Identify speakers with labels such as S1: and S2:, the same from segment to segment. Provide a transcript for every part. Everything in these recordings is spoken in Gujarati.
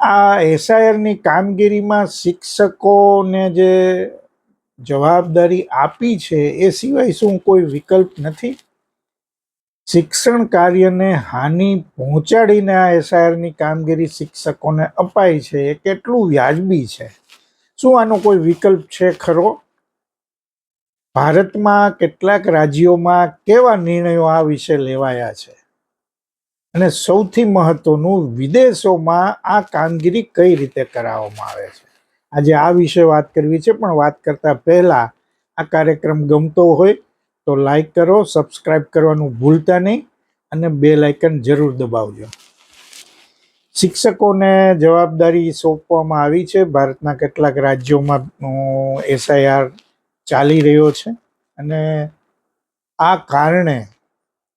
S1: આ એસઆઈઆરની કામગીરીમાં શિક્ષકોને જે જવાબદારી આપી છે, એ સિવાય શું કોઈ વિકલ્પ નથી? શિક્ષણ કાર્યને હાનિ પહોંચાડીને આ એસઆઈઆરની કામગીરી શિક્ષકોને અપાય છે, એ કેટલું વ્યાજબી છે? શું આનો કોઈ વિકલ્પ છે ખરો? ભારતમાં કેટલાક રાજ્યોમાં કેવા નિર્ણયો આ વિશે લેવાયા છે? અને સૌથી મહત્વનું વિદેશોમાં આ કામગીરી કઈ રીતે કરાવવામાં આવે છે? આજે આ વિશે વાત કરવી છે, પણ વાત કરતા પહેલા આ કાર્યક્રમ ગમતો હોય તો લાઈક કરો, સબસ્ક્રાઇબ કરવાનું ભૂલતા નહીં અને બે લાઇકન જરૂર દબાવજો. શિક્ષકોને જવાબદારી સોંપવામાં આવી છે. ભારતના કેટલાક રાજ્યોમાં એસઆઈઆર ચાલી રહ્યો છે અને આ કારણે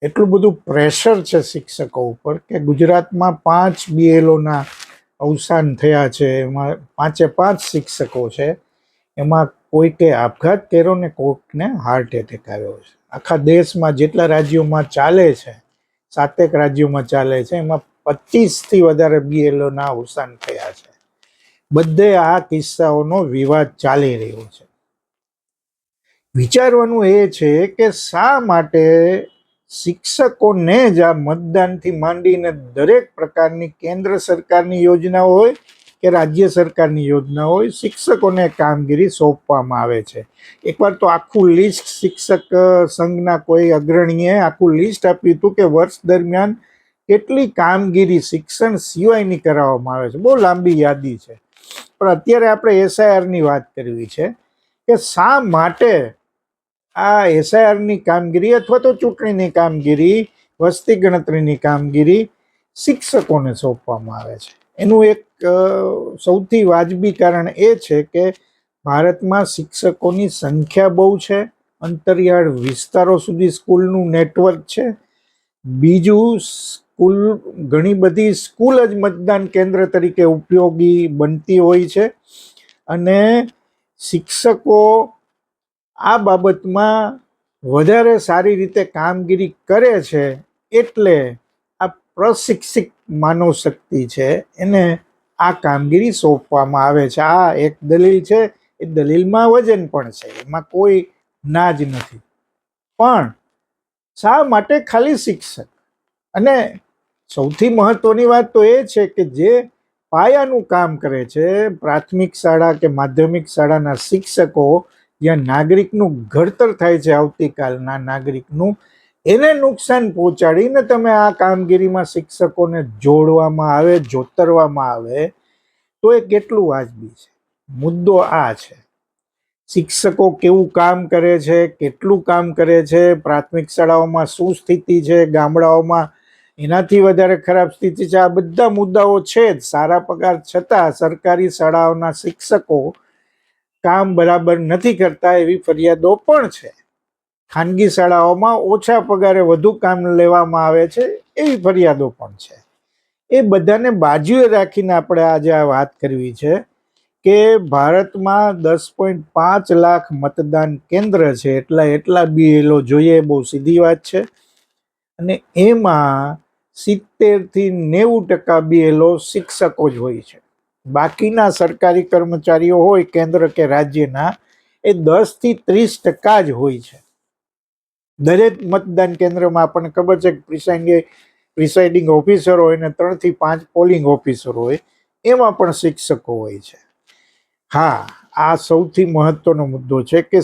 S1: એટલું બધું પ્રેશર છે શિક્ષકો ઉપર કે ગુજરાતમાં પાંચ બીએલઓના અવસાન થયા છે, એમાં પાંચે પાંચ શિક્ષકો છે, એમાં કોઈકે આપઘાત કર્યો ને કોઈકને હાર્ટ એટેક આવ્યો છે. આખા દેશમાં જેટલા રાજ્યોમાં ચાલે છે, સાતેક રાજ્યોમાં ચાલે છે, એમાં પચીસથી વધારે બીએલઓના અવસાન થયા છે. બધે આ કિસ્સાઓનો વિવાદ ચાલી રહ્યો છે. વિચારવાનું એ છે કે શા માટે શિક્ષકોને જ આ મતદાનથી માંડીને દરેક પ્રકારની કેન્દ્ર સરકારની યોજના હોય કે રાજ્ય સરકારની યોજના હોય, શિક્ષકોને કામગીરી સોંપવામાં આવે છે. એકવાર તો આખું લિસ્ટ શિક્ષક સંઘના કોઈ અગ્રણીએ આખું લિસ્ટ આપ્યું હતું કે વર્ષ દરમિયાન કેટલી કામગીરી શિક્ષણ સિવાયની કરાવવામાં આવે છે. બહુ લાંબી યાદી છે. પણ અત્યારે આપણે એસઆઈઆરની વાત કરવી છે કે શા માટે આ એસઆઈઆરની કામગીરી અથવા તો ચૂંટણીની કામગીરી, વસ્તી ગણતરીની કામગીરી શિક્ષકોને સોંપવામાં આવે છે. એનું એક સૌથી વાજબી કારણ એ છે કે ભારતમાં શિક્ષકોની સંખ્યા બહુ છે, અંતરિયાળ વિસ્તારો સુધી સ્કૂલનું નેટવર્ક છે. બીજું, સ્કૂલ, ઘણી બધી સ્કૂલ જ મતદાન કેન્દ્ર તરીકે ઉપયોગી બનતી હોય છે. અને શિક્ષકો આ બાબતમાં વધારે સારી રીતે કામગીરી કરે છે એટલે આ પ્રશિક્ષિત માનવ શક્તિ છે, એને આ કામગીરી સોંપવામાં આવે છે. આ એક દલીલ છે, એ દલીલમાં વજન પણ છે, એમાં કોઈ ના જ નથી. પણ શા માટે ખાલી શિક્ષક? અને સૌથી મહત્વની વાત તો એ છે કે જે પાયાનું કામ કરે છે, પ્રાથમિક શાળા કે માધ્યમિક શાળાના શિક્ષકો જ્યાં નાગરિકનું ઘડતર થાય છે આવતીકાલના નાગરિકનું, એને નુકસાન પહોંચાડીને તમે આ કામગીરીમાં શિક્ષકોને જોડવામાં આવે, જોતરવામાં આવે, તો એ કેટલું વાજબી છે? મુદ્દો આ છે. શિક્ષકો કેવું કામ કરે છે, કેટલું કામ કરે છે, પ્રાથમિક શાળાઓમાં શું સ્થિતિ છે, ગામડાઓમાં એનાથી વધારે ખરાબ સ્થિતિ છે, આ બધા મુદ્દાઓ છે જ. સારા પગાર છતાં સરકારી શાળાઓના શિક્ષકો કામ બરાબર નથી કરતા એવી ફરિયાદો પણ છે. ખાનગી શાળાઓમાં ઓછા પગારે વધુ કામ લેવામાં આવે છે એવી ફરિયાદો પણ છે. એ બધાને બાજુએ રાખીને આપણે આજે આ વાત કરવી છે કે ભારતમાં દસ પોઈન્ટ પાંચ લાખ મતદાન કેન્દ્ર છે, એટલા એટલા બીએલઓ જોઈએ, બહુ સીધી વાત છે. અને એમાં સિત્તેરથી નેવું ટકા બીએલઓ શિક્ષકો જ હોય છે. બાકીના સરકારી કર્મચારીઓ હોય, કેન્દ્ર કે રાજ્યના, એ દસથી ત્રીસ ટકા જ હોય છે. દરેક મતદાન કેન્દ્રમાં આપણને ખબર છે કે પ્રિસાઇડિંગ પ્રિસાઇડિંગ ઓફિસર હોય ને ત્રણથી પાંચ પોલિંગ ઓફિસર હોય, એમાં પણ શિક્ષકો હોય છે. હા, આ સૌથી મહત્વનો મુદ્દો છે કે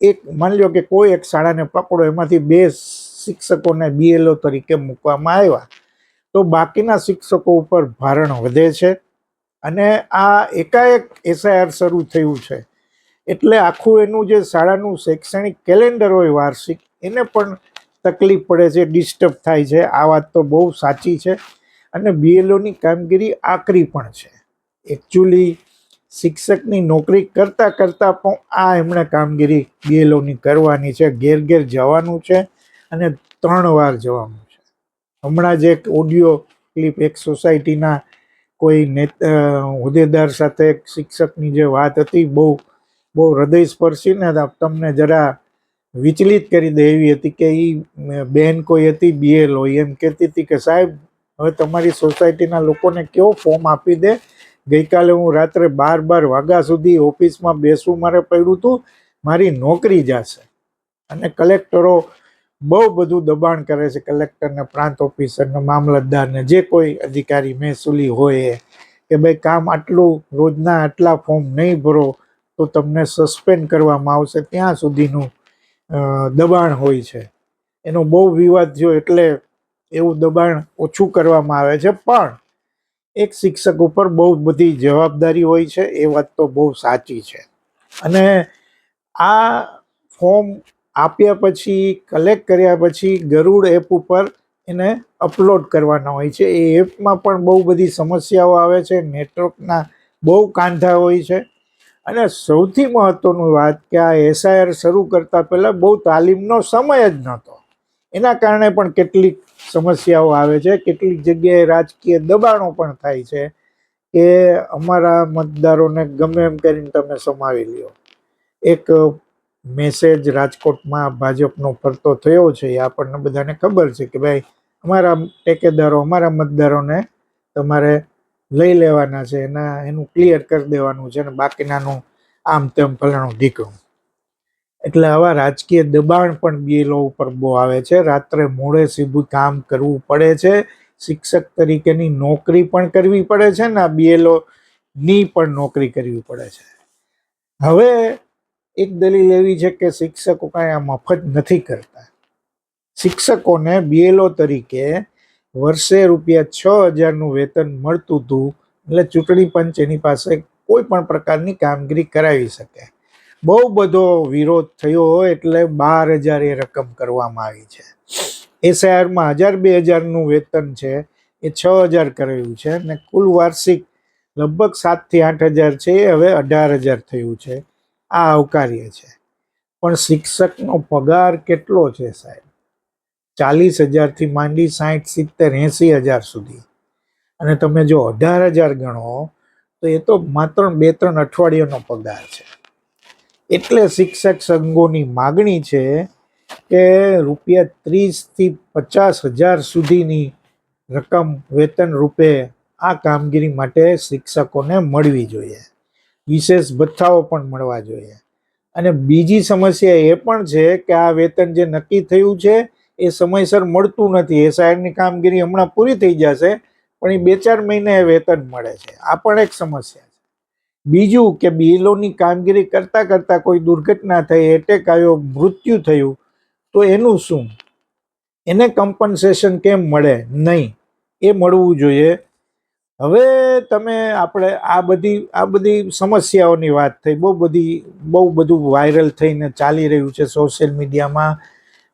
S1: એક માની લો કે કોઈ એક શાળાને પકડો એમાંથી બે શિક્ષકોને બીએલઓ તરીકે મૂકવામાં આવ્યા, તો બાકીના શિક્ષકો ઉપર ભારણ વધે છે. અને આ એકાએક એસઆઈઆર શરૂ થયું છે. એટલે આખું એનું જે શાળાનું શૈક્ષણિક કેલેન્ડર હોય વાર્ષિક, એને પણ તકલીફ પડે છે, ડિસ્ટર્બ થાય છે. આ વાત તો બહુ સાચી છે. અને બીએલઓની કામગીરી આકરી પણ છે. એકચ્યુઅલી શિક્ષકની નોકરી કરતાં કરતાં પણ આ એમણે કામગીરી બીએલઓની કરવાની છે. ઘેર ઘેર જવાનું છે અને ત્રણ વાર જવાનું છે. હમણાં જ એક ઓડિયો ક્લિપ એક સોસાયટીના કોઈ નેત હોદ્દેદાર સાથે શિક્ષકની જે વાત હતી, બહુ બહુ હૃદય સ્પર્શીને તમને જરા વિચલિત કરી દે એવી હતી કે એ બેન કોઈ હતી બીએલ હોય એમ કહેતી હતી કે, સાહેબ, હવે તમારી સોસાયટીના લોકોને કેવો ફોર્મ આપી દે? ગઈકાલે હું રાત્રે બાર બાર વાગ્યા સુધી ઓફિસમાં બેસવું મારે પડ્યું હતું મારી નોકરી જશે. અને કલેક્ટરો બહુ બધું દબાણ કરે છે કલેક્ટરને, પ્રાંત ઓફિસરને, મામલતદારને, જે કોઈ અધિકારી મહેસૂલી હોય એ, કે ભાઈ કામ આટલું, રોજના આટલા ફોર્મ નહીં ભરો, તો તમને સસ્પેન્ડ કરવામાં આવશે, ત્યાં સુધીનું દબાણ હોય છે. એનો બહુ વિવાદ થયો એટલે એવું દબાણ ઓછું કરવામાં આવે છે, પણ એક શિક્ષક ઉપર બહુ બધી જવાબદારી હોય છે, એ વાત તો બહુ સાચી છે. અને આ ફોર્મ આપ્યા પછી કલેક્ટ કર્યા પછી ગરુડ એપ ઉપર એને અપલોડ કરવાના હોય છે. એ એપમાં પણ બહુ બધી સમસ્યાઓ આવે છે. નેટવર્કના બહુ કાંધા હોય છે. અને સૌથી મહત્ત્વનું વાત કે આ એસઆઈઆર શરૂ કરતાં પહેલાં બહુ તાલીમનો સમય જ નહોતો. એના કારણે પણ કેટલીક સમસ્યાઓ આવે છે. કેટલીક જગ્યાએ રાજકીય દબાણો પણ થાય છે કે અમારા મતદારોને ગમે એમ કરીને તમે સમાવી લ્યો. એક મેસેજ રાજકોટમાં ભાજપનો ફરતો થયો છે, એ આપણને બધાને ખબર છે કે ભાઈ, અમારા ટેકેદારો, અમારા મતદારોને તમારે લઈ લેવાના છે, એના, એનું ક્લિયર કરી દેવાનું છે અને બાકીનાનું આમ તેમ ફલાણું ઢીકણું. એટલે આવા રાજકીય દબાણ પણ બીએલઓ ઉપર બહુ આવે છે. રાત્રે મોડે સીધું કામ કરવું પડે છે. શિક્ષક તરીકેની નોકરી પણ કરવી પડે છે ને આ ની પણ નોકરી કરવી પડે છે. હવે એક દલીલ એવી છે કે શિક્ષકો કાંઈ આ મફત નથી કરતા. શિક્ષકોને બીએલઓ તરીકે વર્ષે રૂપિયા છ હજારનું વેતન મળતું હતું, એટલે ચૂંટણી પંચ એની પાસે કોઈ પણ પ્રકારની કામગીરી કરાવી શકે. બહુ બધો વિરોધ થયો એટલે બાર હજાર એ રકમ કરવામાં આવી છે. એસઆઈઆરમાં હજાર બે હજારનું વેતન છે, એ છ હજાર કરાયું છે અને કુલ વાર્ષિક લગભગ સાતથી આઠ હજાર છે, એ હવે અઢાર હજાર થયું છે. આ આવકાર્ય છે. પણ શિક્ષકનો પગાર કેટલો છે સાહેબ? ચાલીસ હજારથી માંડી સાઠ સિત્તેર, એંસી હજાર સુધી. અને તમે જો અઢાર હજાર ગણો, તો એ તો માત્ર બે ત્રણ અઠવાડિયાનો પગાર છે. એટલે શિક્ષક સંઘોની માગણી છે કે રૂપિયા ત્રીસથી પચાસ હજાર સુધીની રકમ વેતન રૂપે આ કામગીરી માટે શિક્ષકોને મળવી જોઈએ. વિશેષ ભથ્થાઓ પણ મળવા જોઈએ. અને બીજી સમસ્યા એ પણ છે કે આ વેતન જે નક્કી થયું છે, એ સમયસર મળતું નથી. એ સાહેબની કામગીરી હમણાં પૂરી થઈ જશે, પણ એ બે ચાર મહિને એ વેતન મળે છે. આ પણ એક સમસ્યા છે. બીજું કે બીએલઓની કામગીરી કરતાં કરતાં કોઈ દુર્ઘટના થઈ, એટેક આવ્યો, મૃત્યુ થયું, તો એનું શું? એને કમ્પન્સેશન કેમ મળે? નહીં. એ મળવું જોઈએ. હવે તમે આપણે આ બધી આ બધી સમસ્યાઓની વાત થઈ, બહુ બધી, બહુ બધું વાયરલ થઈને ચાલી રહ્યું છે સોશિયલ મીડિયામાં,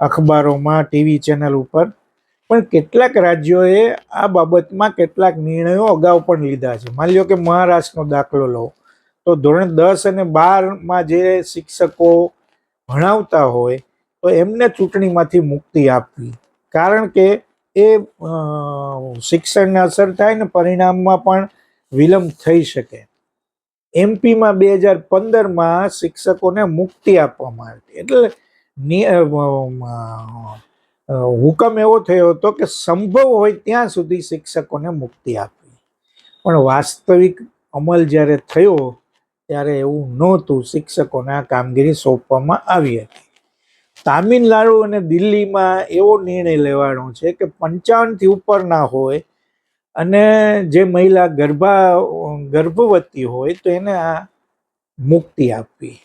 S1: અખબારોમાં, ટીવી ચેનલ ઉપર. પણ કેટલાક રાજ્યોએ આ બાબતમાં કેટલાક નિર્ણયો અગાઉ પણ લીધા છે. માની લો કે મહારાષ્ટ્રનો દાખલો લો, તો ધોરણ દસ અને બારમાં જે શિક્ષકો ભણાવતા હોય, તો એમને ચૂંટણીમાંથી મુક્તિ આપવી. કારણ કે એ શિક્ષણને અસર થાય ને પરિણામમાં પણ વિલંબ થઈ શકે. એમપીમાં બે હજાર પંદરમાં શિક્ષકોને મુક્તિ આપવામાં આવી એટલે હુકમ એવો થયો હતો કે સંભવ હોય ત્યાં સુધી શિક્ષકોને મુક્તિ આપવી. પણ વાસ્તવિક અમલ જ્યારે થયો, ત્યારે એવું નહોતું. શિક્ષકોને આ કામગીરી સોંપવામાં આવી હતી. તામિલનાડુ અને દિલ્હીમાં એવો નિર્ણય લેવાનો છે કે પંચાવનથી ઉપર ના હોય અને જે મહિલા ગર્ભા, ગર્ભવતી હોય તો એને આ મુક્તિ આપવી.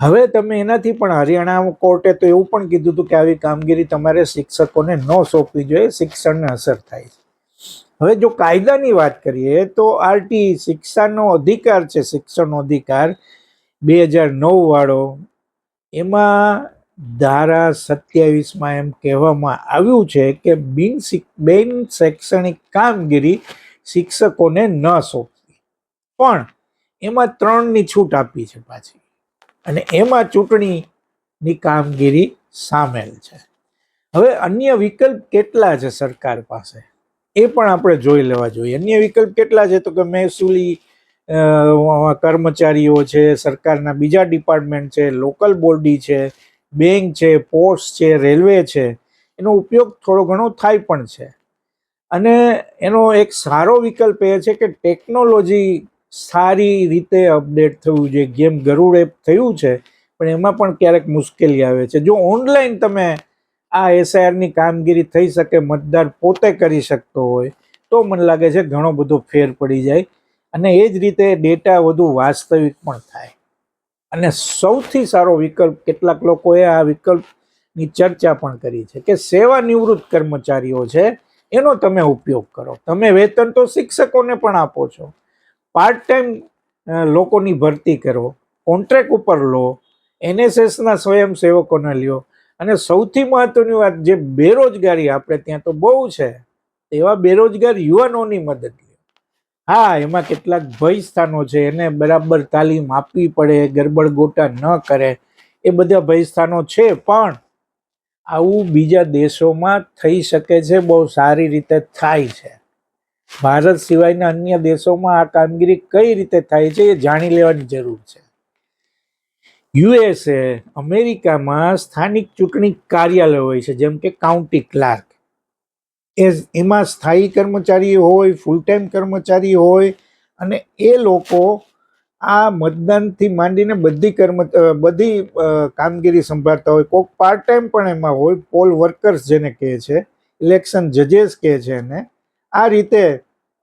S1: હવે તમે એનાથી પણ હરિયાણા કોર્ટે તો એવું પણ કીધું હતું કે આવી કામગીરી તમારે શિક્ષકોને ન સોંપવી જોઈએ, શિક્ષણને અસર થાય છે. હવે જો કાયદાની વાત કરીએ તો આરટી શિક્ષાનો અધિકાર છે, શિક્ષણનો અધિકાર બે હજાર નવ વાળો. એમાં ધારા સત્યાવીસમાં એમ કહેવામાં આવ્યું છે કે બિન બિન શૈક્ષણિક કામગીરી શિક્ષકોને ન સોંપવી. પણ એમાં ત્રણની છૂટ આપી છે પાછી. અને એમાં ચૂંટણીની કામગીરી સામેલ છે. હવે અન્ય વિકલ્પ કેટલા છે સરકાર પાસે? એ પણ આપણે જોઈ લેવા જોઈએ. અન્ય વિકલ્પ કેટલા છે? તો કે મહેસૂલી કર્મચારીઓ છે, સરકારના બીજા ડિપાર્ટમેન્ટ છે, લોકલ બોડી છે બેંક છે, પોસ્ટ છે, રેલવે છે, એનો ઉપયોગ થોડો ઘણો થાય પણ છે. અને એનો એક સારો વિકલ્પ એ છે કે ટેકનોલોજી સારી રીતે અપડેટ થયું છે, ગેમ ગરુડ એપ થયું છે, પણ એમાં પણ ક્યારેક મુશ્કેલી આવે છે. જો ઓનલાઈન તમે આ એસઆઈઆરની કામગીરી થઈ શકે, મતદાર પોતે કરી શકતો હોય, તો મને લાગે છે ઘણો બધો ફેર પડી જાય. અને એ જ રીતે ડેટા વધુ વાસ્તવિક પણ થાય. અને સૌથી સારો વિકલ્પ કેટલાક લોકોએ આ વિકલ્પની ચર્ચા પણ કરી છે કે સેવા નિવૃત્ત કર્મચારીઓ છે, એનો તમે ઉપયોગ કરો. તમે વેતન તો શિક્ષકોને પણ આપો છો. પાર્ટ ટાઈમ લોકોની ભરતી કરો. કોન્ટ્રાક્ટ ઉપર લો. એનએસએસના સ્વયંસેવકોને લ્યો. અને સૌથી મહત્વની વાત, જે બેરોજગારી આપણે ત્યાં તો બહુ છે એવા બેરોજગાર યુવાનોની મદદ હા, એમાં કેટલાક ભય સ્થાનો છે. એને બરાબર તાલીમ આપવી પડે, ગરબડ ગોટા ન કરે. એ બધા ભય સ્થાનો છે, પણ આવું બીજા દેશોમાં થઈ શકે છે, બહુ સારી રીતે થાય છે. ભારત સિવાયના અન્ય દેશોમાં આ કામગીરી કઈ રીતે થાય છે એ જાણી લેવાની જરૂર છે. યુએસએ અમેરિકામાં સ્થાનિક ચૂંટણી કાર્યાલય હોય છે, જેમ કે કાઉન્ટી ક્લાર્ક. એ એમાં સ્થાયી કર્મચારી હોય ફૂલ ટાઈમ કર્મચારી હોય, અને એ લોકો આ મતદાનથી માંડીને બધી કર્મ બધી કામગીરી સંભાળતા હોય. કોઈક પાર્ટ ટાઈમ પણ એમાં હોય પોલ વર્કર્સ જેને કહે છે ઇલેક્શન જજેસ કહે છે એને. આ રીતે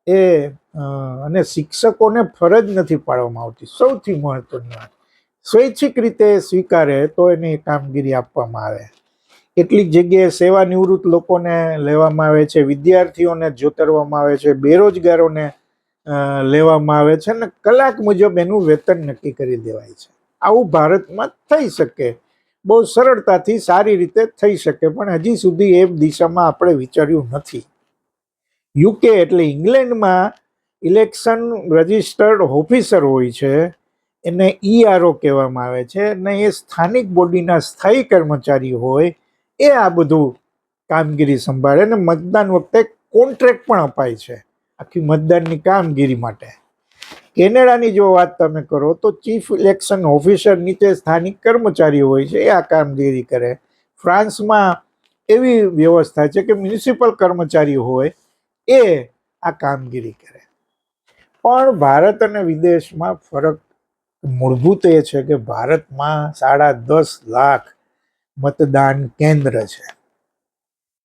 S1: એ અને શિક્ષકોને ફરજ નથી પાડવામાં આવતી. સૌથી મહત્વની વાત. સ્વૈચ્છિક રીતે સ્વીકારે તો એની કામગીરી આપવામાં આવે. કેટલીક જગ્યાએ સેવા નિવૃત્ત લોકોને લેવામાં આવે છે, વિદ્યાર્થીઓને જોતરવામાં આવે છે, બેરોજગારોને લેવામાં આવે છે અને કલાક મુજબ એનું વેતન નક્કી કરી દેવાય છે. આવું ભારતમાં થઈ શકે. બહુ સરળતાથી સારી રીતે થઈ શકે, પણ હજી સુધી એ દિશામાં આપણે વિચાર્યું નથી. યુકે એટલે ઇંગ્લેન્ડમાં ઇલેક્શન રજિસ્ટર્ડ ઓફિસર હોય છે, એને ઈઆરઓ કહેવામાં આવે છે અને એ સ્થાનિક બોડીના સ્થાયી કર્મચારી હોય એ આ બધું કામગીરી સંભાળે અને મતદાન વખતે કોન્ટ્રાક્ટ પણ અપાય છે આખી મતદાનની કામગીરી માટે. કેનેડાની જો વાત તમે કરો તો ચીફ ઇલેક્શન ઓફિસર નીચે સ્થાનિક કર્મચારીઓ હોય છે એ આ કામગીરી કરે. ફ્રાન્સમાં એવી વ્યવસ્થા છે કે મ્યુનિસિપલ કર્મચારી હોય એ આ કામગીરી કરે. પણ ભારત અને વિદેશમાં ફરક મૂળભૂત એ છે કે ભારતમાં સાડા દસ લાખ મતદાન કેન્દ્ર છે.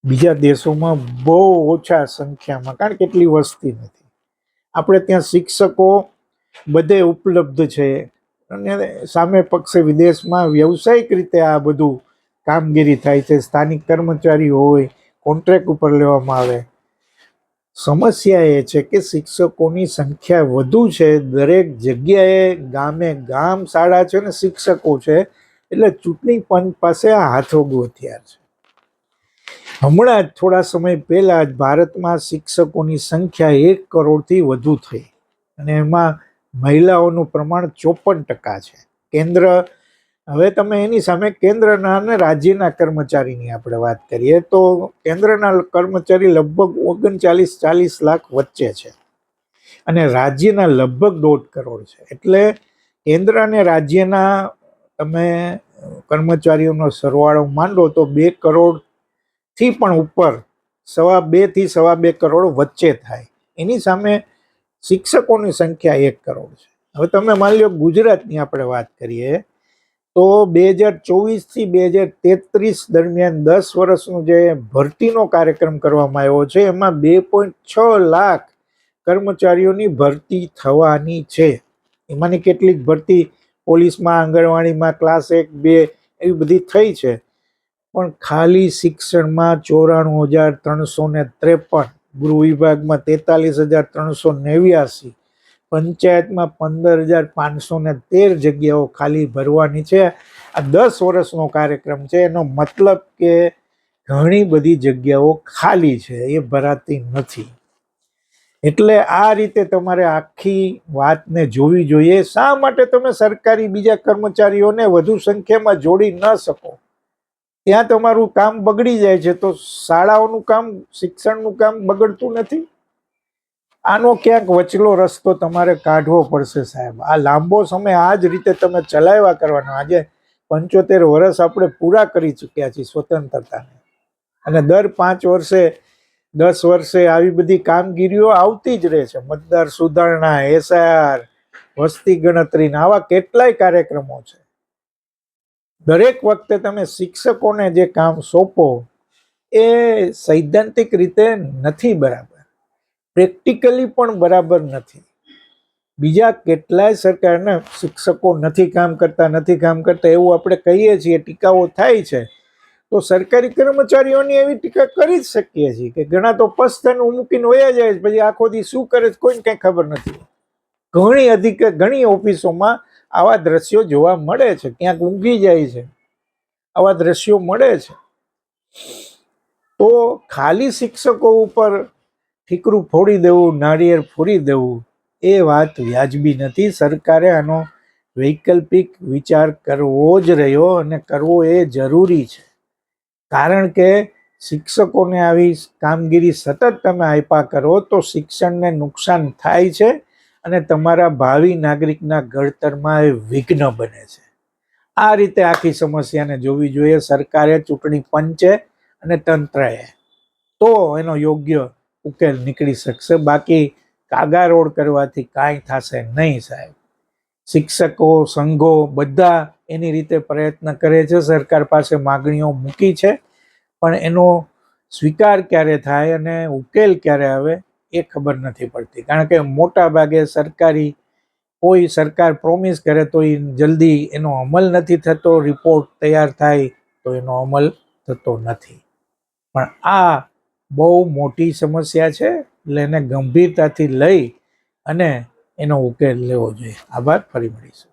S1: બીજા દેશોમાં બહુ ઓછા સંખ્યામાં, કારણ કે એટલી વસ્તી નથી. આપણે ત્યાં શિક્ષકો બધે ઉપલબ્ધ છે અને સામે પક્ષે વિદેશમાં વ્યવસાયિક રીતે આ બધું કામગીરી થાય છે. સ્થાનિક કર્મચારી હોય, કોન્ટ્રાક્ટ ઉપર લેવામાં આવે. સમસ્યા એ છે કે શિક્ષકોની સંખ્યા વધુ છે. દરેક જગ્યાએ ગામે ગામ શાળા છે ને શિક્ષકો છે. એટલે ચૂંટણી પંચ પાસે આ હાથોગું હથિયાર છે. હમણાં જ થોડા સમય પહેલાં જ ભારતમાં શિક્ષકોની સંખ્યા એક કરોડથી વધુ થઈ અને એમાં મહિલાઓનું પ્રમાણ ચોપન ટકા છે. કેન્દ્ર, હવે તમે એની સામે કેન્દ્રના અને રાજ્યના કર્મચારીની આપણે વાત કરીએ તો કેન્દ્રના કર્મચારી લગભગ ઓગણચાલીસ ચાલીસ લાખ વચ્ચે છે અને રાજ્યના લગભગ દોઢ કરોડ છે. એટલે કેન્દ્ર અને રાજ્યના તમે કર્મચારીઓનો સરવાળો માંડો તો બે કરોડથી પણ ઉપર, સવા બેથી સવા બે કરોડ વચ્ચે થાય. એની સામે શિક્ષકોની સંખ્યા એક કરોડ છે. હવે તમે માની લો ગુજરાતની આપણે વાત કરીએ, તો બે હજાર ચોવીસથી બે હજાર તેત્રીસ દરમિયાન દસ વર્ષનો જે ભરતીનો કાર્યક્રમ કરવામાં આવ્યો છે, એમાં બે પોઈન્ટ છ લાખ કર્મચારીઓની ભરતી થવાની છે. એમાંની કેટલીક ભરતી પોલીસમાં, આંગણવાડીમાં ક્લાસ એક, બે, એવી બધી થઈ છે. પણ ખાલી શિક્ષણમાં ચોરાણું હજાર ત્રણસો ને ત્રેપન, ગૃહ વિભાગમાં તેતાલીસ હજાર ત્રણસો નેવ્યાસી, પંચાયતમાં પંદર હજાર પાંચસો ને તેર જગ્યાઓ ખાલી ભરવાની છે. આ દસ વર્ષનો કાર્યક્રમ છે. એનો મતલબ કે ઘણી બધી જગ્યાઓ ખાલી છે. એ ભરાતી નથી. એટલે આ રીતે તમારે આખી વાતને જોવી જોઈએ. શા માટે તમે સરકારી બીજા કર્મચારીઓને વધુ સંખ્યામાં જોડી ન શકો? ત્યાં તમારું કામ બગડી જાય છે તો શાળાઓનું કામ, શિક્ષણનું કામ બગડતું નથી? આનો ક્યાંક વચલો રસ્તો તમારે કાઢવો પડશે સાહેબ. આ લાંબો સમય આ જ રીતે તમે ચલાવ્યા કરવાનો. આજે પંચોતેર વર્ષ આપણે પૂરા કરી ચૂક્યા છીએ સ્વતંત્રતાને. અને દર પાંચ વર્ષે દસ વર્ષે આવી બધી કામગીરીઓ આવતી જ રહે છે. મતદાર સુધારણા, એસઆર, વસ્તી ગણતરીના આવા કેટલાય કાર્યક્રમો છે. દરેક વખતે તમે શિક્ષકોને જે કામ સોંપો, એ સૈદ્ધાંતિક રીતે નથી બરાબર. પ્રેક્ટિકલી પણ બરાબર નથી. બીજા કેટલાય સરકારના શિક્ષકો નથી કામ કરતા, નથી કામ કરતા એવું આપણે કહીએ છીએ, ટીકાઓ થાય છે. તો સરકારી કર્મચારીઓની એવી ટીકા કરી જ શકીએ છીએ કે ઘણા તો પસ્તન મૂકીને વયા જાય છે. પછી આખો દી શું કરે છે કોઈને કંઈ ખબર નથી. ઘણી અધિક, ઘણી ઓફિસોમાં આવા દ્રશ્યો જોવા મળે છે. ક્યાંક ઊંઘી જાય છે. આવા દ્રશ્યો મળે છે. તો ખાલી શિક્ષકો ઉપર ઠીકરું ફોડી દેવું, નાળિયેર ફોડી દેવું, એ વાત વ્યાજબી નથી. સરકારે આનો વૈકલ્પિક વિચાર કરવો જ રહ્યો અને કરવો એ જરૂરી છે. કારણ કે શિક્ષકોને આવી કામગીરી સતત તમે આપ્યા કરો તો શિક્ષણને નુકસાન થાય છે અને તમારા ભાવિ નાગરિકના ઘડતરમાં એ વિઘ્ન બને છે. આ રીતે આખી સમસ્યાને જોવી જોઈએ. સરકારે, ચૂંટણી પંચે અને તંત્રએ. તો એનો યોગ્ય ઉકેલ નીકળી શકશે. બાકી કાગારોડ કરવાથી કાંઈ થશે નહીં સાહેબ. શિક્ષકો, સંઘો બધા એની રીતે પ્રયત્ન કરે છે. સરકાર પાસે માગણીઓ મૂકી છે. પણ એનો સ્વીકાર ક્યારે થાય અને ઉકેલ ક્યારે આવે એ ખબર નથી પડતી. કારણ કે મોટા ભાગે સરકારી, કોઈ સરકાર પ્રોમિસ કરે તો એ જલ્દી એનો અમલ નથી થતો, રિપોર્ટ તૈયાર થાય તો એનો અમલ થતો નથી. પણ આ બહુ મોટી સમસ્યા છે. એટલે એને ગંભીરતાથી લઈ અને એનો ઉકેલ લેવો જોઈએ. આભાર. ફરી મળીશું.